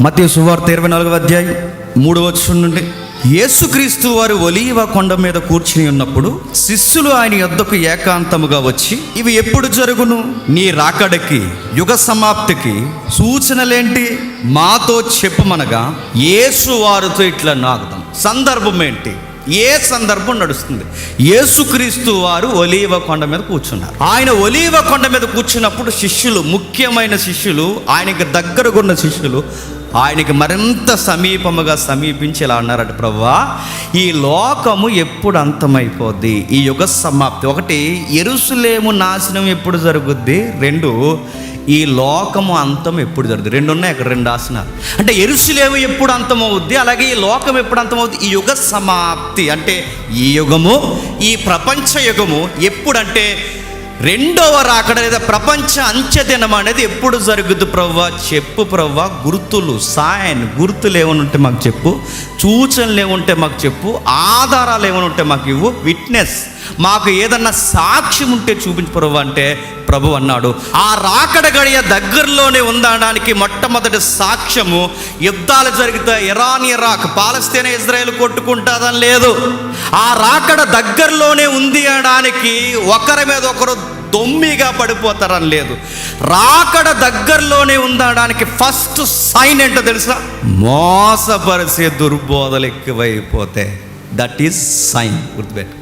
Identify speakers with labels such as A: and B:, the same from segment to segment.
A: మధ్య సువార్త ఇరవై నాలుగవ అధ్యాయం మూడు వచ్చి నుండి. యేసుక్రీస్తు వారు ఒలీవ కొండ మీద కూర్చుని ఉన్నప్పుడు శిష్యులు ఆయన యొద్దకు ఏకాంతముగా వచ్చి ఇవి ఎప్పుడు జరుగును? నీ రాకడకి యుగ సమాప్తికి సూచనలేంటి? మాతో చెప్పమనగా యేసు వారితో ఇట్లా నాగుదాం. సందర్భం ఏంటి? ఏ సందర్భం నడుస్తుంది? యేసుక్రీస్తు వారు ఒలీవ కొండ మీద కూర్చున్నారు. ఆయన ఒలీవ కొండ మీద కూర్చున్నప్పుడు శిష్యులు ముఖ్యమైన శిష్యులు ఆయనకి దగ్గరకున్న శిష్యులు ఆయనకి మరింత సమీపముగా సమీపించి ఇలా అన్నారట ప్రవ్వా. ఈ లోకము ఎప్పుడు అంతమైపోద్ది? ఈ యుగ సమాప్తి. ఒకటి ఎరుసులేము నాశనం ఎప్పుడు జరుగుద్ది? రెండు ఈ లోకము అంతం ఎప్పుడు జరుగుతుంది రెండు ఉన్నాయి అక్కడ రెండు ఆసనాలు. అంటే ఎరుసులేము ఎప్పుడు అంతమవుద్ది? అలాగే ఈ లోకం ఎప్పుడు అంతమవుద్ది? ఈ యుగ సమాప్తి. అంటే ఈ యుగము ఈ ప్రపంచ యుగము ఎప్పుడంటే రెండవ రాకడ లేదా ప్రపంచ అంత్యదినం అనేది ఎప్పుడు జరుగుద్ది ప్రవ్వా? చెప్పు ప్రవ్వా గుర్తులు సాయన్ గుర్తులు ఏమైనా ఉంటే మాకు చెప్పు సూచనలు ఏముంటే మాకు చెప్పు ఆధారాలు ఏమైనా ఉంటే మాకు ఇవ్వు విట్నెస్ మాకు ఏదన్నా సాక్ష్యం ఉంటే చూపించు ప్రభు అంటే ప్రభు అన్నాడు. ఆ రాకడ గడియ దగ్గరలోనే ఉందనడానికి మొట్టమొదటి సాక్ష్యము యుద్ధాలు జరిగితే ఇరాన్ ఇరాక్ పాలస్తీనా ఇజ్రాయెల్ కొట్టుకుంటుందని లేదు. ఆ రాకడ దగ్గరలోనే ఉంది అనడానికి ఒకరి మీద ఒకరు దొమ్మిగా పడిపోతారని లేదు. రాకడ దగ్గరలోనే ఉందడానికి ఫస్ట్ సైన్ ఏంటో తెలుసా? మోసపరిచే దుర్బోధలు ఎక్కువైపోతే దట్ ఈస్ సైన్ గుర్తుపెట్టు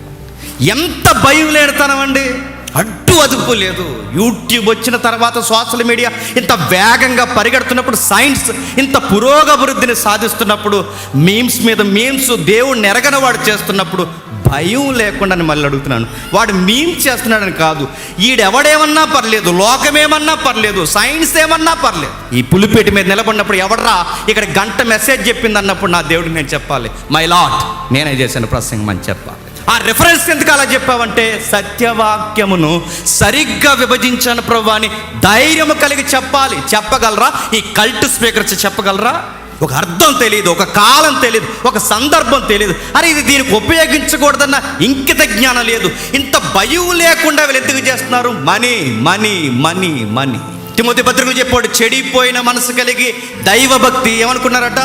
A: ఎంత భయం లేడతానమండి అడ్డు అదుపు లేదు. యూట్యూబ్ వచ్చిన తర్వాత సోషల్ మీడియా ఇంత వేగంగా పరిగెడుతున్నప్పుడు సైన్స్ ఇంత పురోగభివృద్ధిని సాధిస్తున్నప్పుడు మీమ్స్ మీద మీమ్స్ దేవుడిని ఎరగని వాడు చేస్తున్నప్పుడు భయం లేకుండా అని మళ్ళీ అడుగుతున్నాను. వాడు మీమ్ చేస్తున్నాడని కాదు. ఈడెవడేమన్నా పర్లేదు లోకమేమన్నా పర్లేదు సైన్స్ ఏమన్నా పర్లేదు. ఈ పులిపేట మీద నిలబడినప్పుడు ఎవడరా ఇక్కడ గంట మెసేజ్ చెప్పింది అన్నప్పుడు నా దేవుడికి నేను చెప్పాలి మై లాట్ నేనే చేశాను ప్రసంగం అని చెప్పాలి. ఆ రెఫరెన్స్ ఎందుకు అలా చెప్పావంటే సత్యవాక్యమును సరిగ్గా విభజించాను ప్రభు అని ధైర్యము కలిగి చెప్పాలి. చెప్పగలరా? ఈ కల్ట్ స్పీకర్స్ చెప్పగలరా? ఒక అర్థం తెలియదు ఒక కాలం తెలియదు ఒక సందర్భం తెలియదు అరే ఇది దీనికి ఉపయోగించకూడదన్న ఇంకిత జ్ఞానం లేదు. ఇంత భయం లేకుండా వీళ్ళు ఎందుకు చేస్తున్నారు? Money money money money. Timothy పత్రికలు చెప్పాడు చెడిపోయిన మనసు కలిగి దైవభక్తి ఏమనుకున్నారట?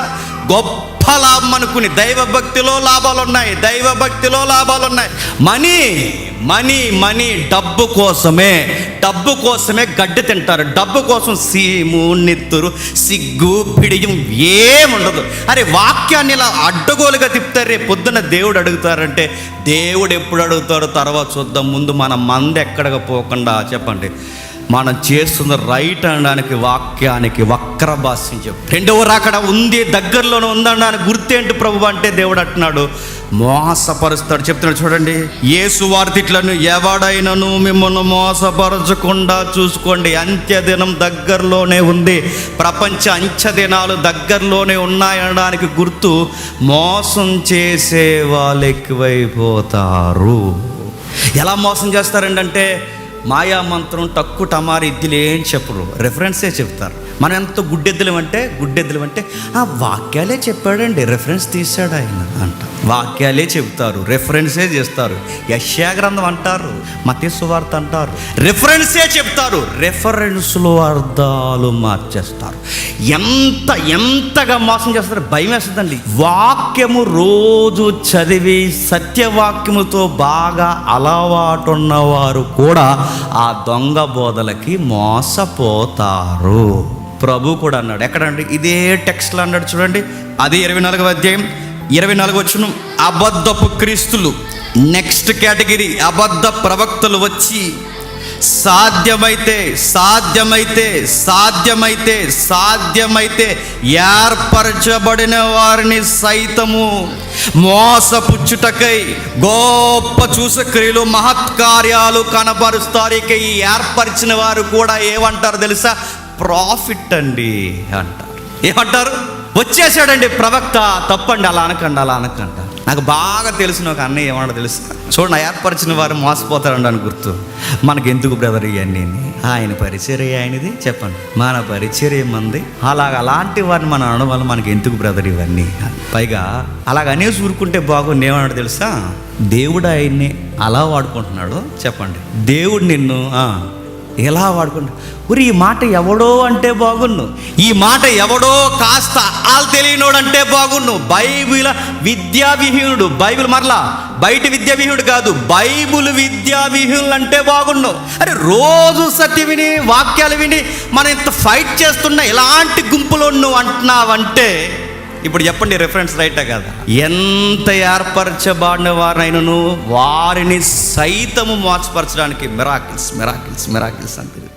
A: గొప్ప లాభం అనుకుని దైవభక్తిలో లాభాలు ఉన్నాయి దైవభక్తిలో లాభాలు ఉన్నాయి మనీ మనీ మనీ డబ్బు కోసమే డబ్బు కోసమే గడ్డి తింటారు. డబ్బు కోసం సీము నెత్తురు సిగ్గు పిడియం ఏముండదు. అరే వాక్యాన్ని ఇలా అడ్డగోలుగా తిప్పుతారు రేపు పొద్దున్న దేవుడు అడుగుతారంటే దేవుడు ఎప్పుడు అడుగుతారో తర్వాత చూద్దాం. ముందు మన మంది ఎక్కడికి పోకుండా చెప్పండి. మనం చేస్తున్న రైట్ అనడానికి వాక్యానికి వక్ర భాష్యం చెప్పు రెండవ రాకడ ఉంది దగ్గరలోనే ఉందనడానికి గుర్తేంటి ప్రభు అంటే దేవుడు అంటున్నాడు. మోసపరుస్తాడు. చెప్తున్నాడు చూడండి. ఏసు వార్తిట్లను ఎవడైనను మిమ్మల్ని మోసపరచకుండా చూసుకోండి. అంత్యదినం దగ్గరలోనే ఉంది. ప్రపంచ అంత్య దినాలు దగ్గరలోనే ఉన్నాయనడానికి గుర్తు మోసం చేసే వాళ్ళు ఎక్కువైపోతారు. ఎలా మోసం చేస్తారండి అంటే మాయా మంత్రం తక్కువ టమారి ఇద్దిలే ఏం చెప్పరు రెఫరెన్సే చెప్తారు. మనం ఎంత గుడ్డెద్దులం అంటే గుడ్డెద్దులం అంటే ఆ వాక్యాలే చెప్పాడండి రెఫరెన్స్ తీశాడు ఆయన అంట. వాక్యాలే చెప్తారు రెఫరెన్సే చేస్తారు. యశ్యా గ్రంథం అంటారు మతేశ్వార్త అంటారు రెఫరెన్సే చెప్తారు రెఫరెన్స్లో అర్థాలు మార్చేస్తారు. ఎంత ఎంతగా మోసం చేస్తారు భయం వేస్తుందండి. వాక్యము రోజు చదివి సత్యవాక్యముతో బాగా అలవాటున్నవారు కూడా ఆ దొంగ బోధలకి మోసపోతారు. ప్రభు కూడా అన్నాడు. ఎక్కడండి? ఇదే టెక్స్ట్లో అన్నాడు చూడండి. అది ఇరవై నాలుగవ అధ్యాయం ఇరవై నాలుగు వచ్చిన అబద్ధపు క్రీస్తులు నెక్స్ట్ కేటగిరీ అబద్ధ ప్రవక్తలు వచ్చి సాధ్యమైతే సాధ్యమైతే సాధ్యమైతే సాధ్యమైతే ఏర్పరచబడిన వారిని సైతము మోసపుచ్చుటకై గొప్ప చూసక్రియలు మహత్కార్యాలు కనపరుస్తారు ఇక ఈ ఏర్పరిచిన వారు కూడా ఏమంటారు తెలుసా? ప్రాఫిట్ అండి అంటారు. ఏమంటారు? వచ్చేసాడండి ప్రవక్త తప్పండి అలా అనకండి అలా అనకండి. నాకు బాగా తెలిసిన ఒక అన్నయ్య ఏమన్నా తెలుసు? చూడండి ఏర్పరిచిన వారు మోసపోతారండి అని గుర్తు. మనకి ఎందుకు బ్రదర్ ఇవన్నీ ఆయన పరిచర్య ఆయనది చెప్పండి. మన పరిచర్య మంది. అలాగ అలాంటి వారిని మనం అనడం వల్ల మనకి ఎందుకు బ్రదర్ ఇవన్నీ? పైగా అలాగ అనేసి ఊరుకుంటే బాగుంది ఏమన్నాడు తెలుసా? దేవుడు ఆయన్ని అలా వాడుకుంటున్నాడు. చెప్పండి. దేవుడు నిన్ను ఆ, ఎలా వాడుకుంటా ఉరి ఈ మాట ఎవడో అంటే బాగున్ను. ఈ మాట ఎవడో కాస్త ఆల్ తెలియనోడు అంటే బాగున్ను. బైబిల్ విద్యావిహీనుడు బైబిల్ మరలా బయట విద్యావిహీనుడు కాదు బైబిల్ విద్యావిహీనులు అంటే బాగున్ను. అరే రోజు సత్య విని వాక్యాలు విని మనం ఇంత ఫైట్ చేస్తున్న ఇలాంటి గుంపులో నువ్వు అంటున్నావంటే ఇప్పుడు చెప్పండి రిఫరెన్స్ రైటా కదా. ఎంత ఏర్పరచబడిన వారైనను వారిని సైతము మోసపరచడానికి మిరాకిల్స్ మిరాకిల్స్ మిరాకిల్స్ అంటే